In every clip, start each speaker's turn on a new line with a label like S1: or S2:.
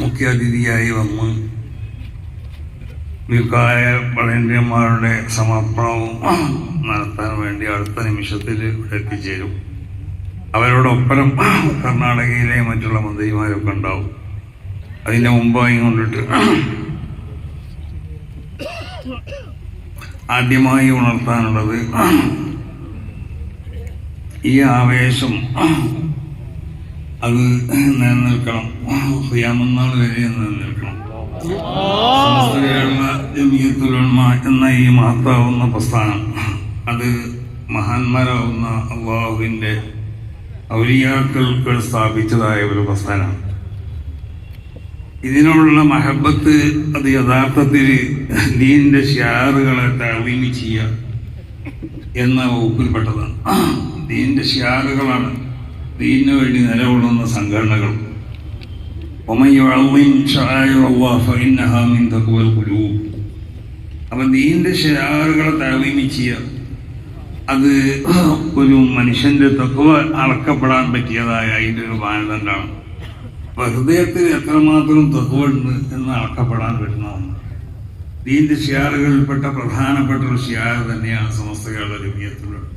S1: മുഖ്യാതിഥിയായി വന്ന് നിൽക്കായ വളണ്ടിയന്മാരുടെ സമർപ്പണവും നടത്താൻ വേണ്ടി അടുത്ത നിമിഷത്തിൽ ഇവിടെ എത്തിച്ചേരും. അവരോടൊപ്പം കർണാടകയിലെ മറ്റുള്ള മന്ത്രിമാരൊക്കെ ഉണ്ടാവും. അതിന്റെ മുമ്പായി കൊണ്ടിട്ട് ആദ്യമായി ഉണർത്താനുള്ളത് ഈ ആവേശം അത് നിലനിൽക്കണം. ഹുയാമന്നാൾ വരെ നിലനിൽക്കണം. എന്ന ഈ മഹത്താവുന്ന പ്രസ്ഥാനം അത് മഹാന്മാരാവുന്ന അള്ളാഹുവിന്റെ ഔലിയാക്കൾക്ക് സ്ഥാപിച്ചതായ ഒരു പ്രസ്ഥാനമാണ്. ഇതിനോടുള്ള മഹബത്ത് അത് യഥാർത്ഥത്തിൽ ദീനിന്റെ ഷിയാറുകളെ തളീമി ചെയ്യുക എന്ന വകുപ്പിൽപ്പെട്ടതാണ്. ദീനിന്റെ ഷിയാറുകളാണ് ദീനു വേണ്ടി നിലകൊള്ളുന്ന സംഘടനകളും. അപ്പം ദീന്റെ ശരാറുകളെ താവീമി ചെയ്യുക അത് ഒരു മനുഷ്യന്റെ തത്വ അളക്കപ്പെടാൻ പറ്റിയതായ അതിന്റെ ഒരു മാനദണ്ഡമാണ് അപ്പം ഹൃദയത്തിൽ എത്രമാത്രം തത്വമുണ്ട് എന്ന് അളക്കപ്പെടാൻ പറ്റുന്നതാണ് ദീന്റെ ഷിയാറുകളിൽപ്പെട്ട പ്രധാനപ്പെട്ട ഒരു ഷിയാർ തന്നെയാണ് സമസ്ത കേരള രമ്യത്തിലുള്ളത്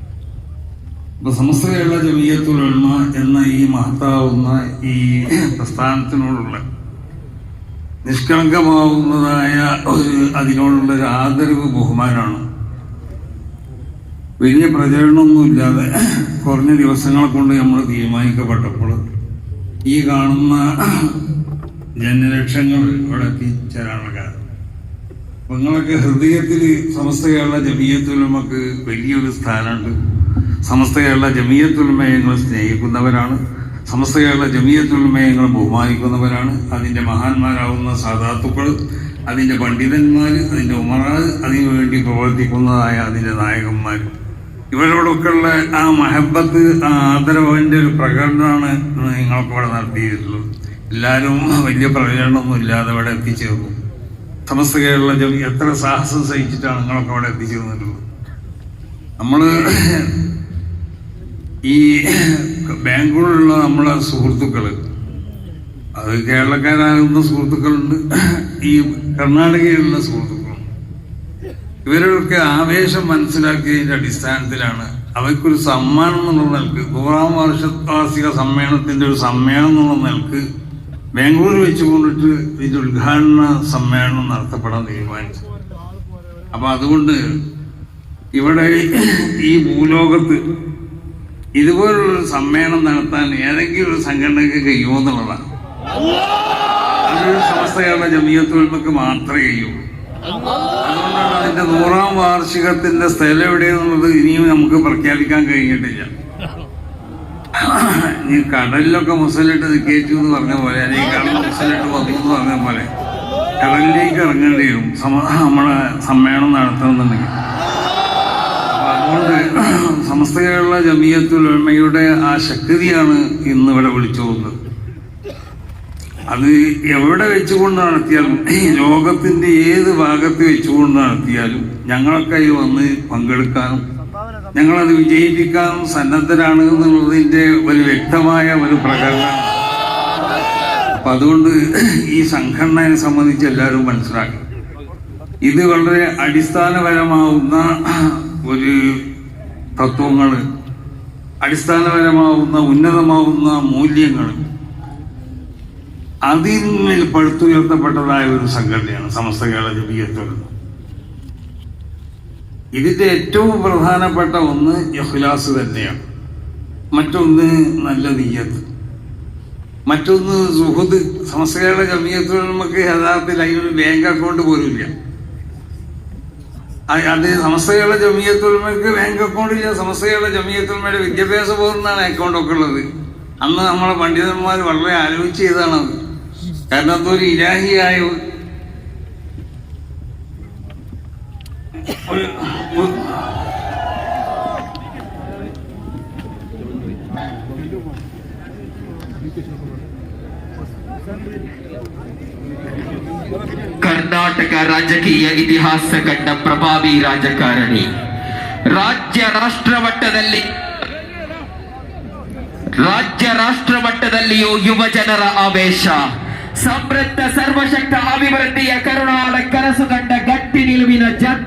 S1: അപ്പൊ സമസ്ത കേരള ജമീയത്തുൽ ഉലമ എന്ന ഈ മഹത്താവുന്ന ഈ പ്രസ്ഥാനത്തിനോടുള്ള നിഷ്കളങ്കമാവുന്നതായ ഒരു അതിനോടുള്ള ഒരു ആദരവ് ബഹുമാനമാണ് വലിയ പ്രചരണമൊന്നുമില്ലാതെ കുറഞ്ഞ ദിവസങ്ങളെ കൊണ്ട് നമ്മൾ തീരുമാനിക്കപ്പെട്ടപ്പോൾ ഈ കാണുന്ന ജനലക്ഷങ്ങൾ ഇവിടെ എത്തിച്ചേരാനുള്ള കാരണം. നിങ്ങളൊക്കെ ഹൃദയത്തിൽ സമസ്ത കേരള ജമീയത്തുലമക്ക് വലിയൊരു സ്ഥാനമുണ്ട്. സമസ്ത കേരള ജമീയത്തുൽമയങ്ങൾ സ്നേഹിക്കുന്നവരാണ്. സമസ്ത കേരള ജമീയത്തുൽമയങ്ങൾ ബഹുമാനിക്കുന്നവരാണ്. അതിന്റെ മഹാന്മാരാവുന്ന സാധാത്തുക്കൾ അതിന്റെ പണ്ഡിതന്മാർ അതിന്റെ ഉമറാർ അതിനുവേണ്ടി പ്രവർത്തിക്കുന്നതായ അതിന്റെ നായകന്മാർ ഇവരോടൊക്കെ ഉള്ള ആ മഹബത്ത് ആ ആദരവിന്റെ ഒരു പ്രകടനമാണ് നിങ്ങൾക്ക് ഇവിടെ നടത്തിയിട്ടുള്ളത്. എല്ലാവരും വലിയ പ്രകടനമൊന്നും ഇല്ലാതെ ഇവിടെ എത്തിച്ചേർന്നു. സമസ്ത കേരള എത്ര സാഹസം സഹിച്ചിട്ടാണ് നിങ്ങളൊക്കെ അവിടെ എത്തിച്ചേർന്നിട്ടുള്ളത്? നമ്മൾ ഈ ബാംഗ്ലൂരിലുള്ള നമ്മളെ സുഹൃത്തുക്കൾ അത് കേരളക്കാരാകുന്ന സുഹൃത്തുക്കളുണ്ട്. ഈ കർണാടകയിലുള്ള സുഹൃത്തുക്കളുണ്ട് ഇവരൊക്കെ ആവേശം മനസ്സിലാക്കിയതിന്റെ അടിസ്ഥാനത്തിലാണ് അവയ്ക്കൊരു സമ്മാനം എന്നുള്ള നിലയ്ക്ക് നൂറാം വർഷവാസിക സമ്മേളനത്തിന്റെ ഒരു സമ്മേളനം എന്നുള്ള നിലയ്ക്ക് ബാംഗ്ലൂർ വെച്ചുകൊണ്ടിട്ട് ഇതിന്റെ ഉദ്ഘാടന സമ്മേളനം നടത്തപ്പെടാൻ തീരുമാനിച്ചു. അപ്പൊ അതുകൊണ്ട് ഇവിടെ ഈ ഭൂലോകത്ത് ഇതുപോലുള്ളൊരു സമ്മേളനം നടത്താൻ ഏതെങ്കിലും ഒരു സംഘടനയ്ക്ക് കഴിയുമോ എന്നുള്ളതാണ്. അതൊരു സംസ്ഥകളുടെ കേരള ജമീയത്തുകൾക്ക് മാത്രമേ കഴിയുള്ളൂ അതുകൊണ്ടാണ് അതിന്റെ നൂറാം വാർഷികത്തിന്റെ സ്ഥലം എവിടെയെന്നുള്ളത് ഇനിയും നമുക്ക് പ്രഖ്യാപിക്കാൻ കഴിഞ്ഞിട്ടില്ല. ഈ കടലിലൊക്കെ മുസലിട്ട് നിൽക്കേച്ചു എന്ന് പറഞ്ഞ പോലെ അല്ലെങ്കിൽ കടൽ മുസലിട്ട് വന്നു എന്ന് പറഞ്ഞ പോലെ കടലിലേക്ക് ഇറങ്ങേണ്ടി വരും. നമ്മളെ സമ്മേളനം നടത്തണമെന്നുണ്ടെങ്കിൽ. സമസ്ത കേരള ജമീയത്തുൽ ഉൾമയുടെ ആ ശക്തിയാണ് ഇന്ന് ഇവിടെ വിളിച്ചു പോകുന്നത് അത് എവിടെ വെച്ചുകൊണ്ട് നടത്തിയാലും ലോകത്തിന്റെ ഏത് ഭാഗത്ത് വെച്ചുകൊണ്ട് നടത്തിയാലും ഞങ്ങളൊക്കെ അതിൽ വന്ന് പങ്കെടുക്കാനും ഞങ്ങളത് വിജയിപ്പിക്കാനും സന്നദ്ധരാണ് എന്നുള്ളതിന്റെ ഒരു വ്യക്തമായ ഒരു പ്രകടനം. അപ്പൊ അതുകൊണ്ട് ഈ സംഘടനയെ സംബന്ധിച്ച് എല്ലാവരും മനസ്സിലാക്കി ഇത് വളരെ അടിസ്ഥാനപരമാവുന്ന ഒരു തത്വങ്ങൾ അടിസ്ഥാനപരമാവുന്ന ഉന്നതമാവുന്ന മൂല്യങ്ങൾ അതിൽ പടുത്തുയർത്തപ്പെട്ടതായ ഒരു സംഘടനയാണ് സമസ്ത കേരള ജമീയത്തുൽ ഇതിന്റെ ഏറ്റവും പ്രധാനപ്പെട്ട ഒന്ന് ഇഖ്ലാസ് തന്നെയാണ്. മറ്റൊന്ന് നല്ല നീയത്ത്. മറ്റൊന്ന് സുഹൃത്ത് സമസ്ത കേരള ജമീയത്തുൽ നമുക്ക് യഥാർത്ഥത്തിൽ അതിനൊരു ബാങ്ക് അക്കൗണ്ട് പോലും ഇല്ല അത് സമസ്തയുള്ള ജമിയത്തുൽമയ്ക്ക് ബാങ്ക് അക്കൗണ്ട് ഇല്ല. സമസ്തയുള്ള ജമിയത്തുൽമയുടെ വിദ്യാഭ്യാസ ബോർഡിനാണ് അക്കൗണ്ട് ഒക്കെ ഉള്ളത്. അന്ന് നമ്മളെ പണ്ഡിതന്മാർ വളരെ ആലോചിച്ച് ചെയ്താണത് കാരണം അതൊരു ഇലാഹിയായ ഒരു-
S2: ಕರ್ನಾಟಕ ರಾಜಕೀಯ ಇತಿಹಾಸ ಕಂಡ ಪ್ರಭಾವಿ ರಾಜಕಾರಣಿ. ರಾಜ್ಯ ರಾಷ್ಟ್ರ ಮಟ್ಟದಲ್ಲಿ ರಾಜ್ಯ ರಾಷ್ಟ್ರ ಮಟ್ಟದಲ್ಲಿಯೂ ಯುವ ಜನರ ಆವೇಶ. ಸಮೃದ್ಧ ಸರ್ವಶಕ್ತ ಅಭಿವೃದ್ಧಿಯ ಕರುಣಾಳ ಕನಸು ಕಂಡ ಗಟ್ಟಿ ನಿಲುವಿನ ಜನ್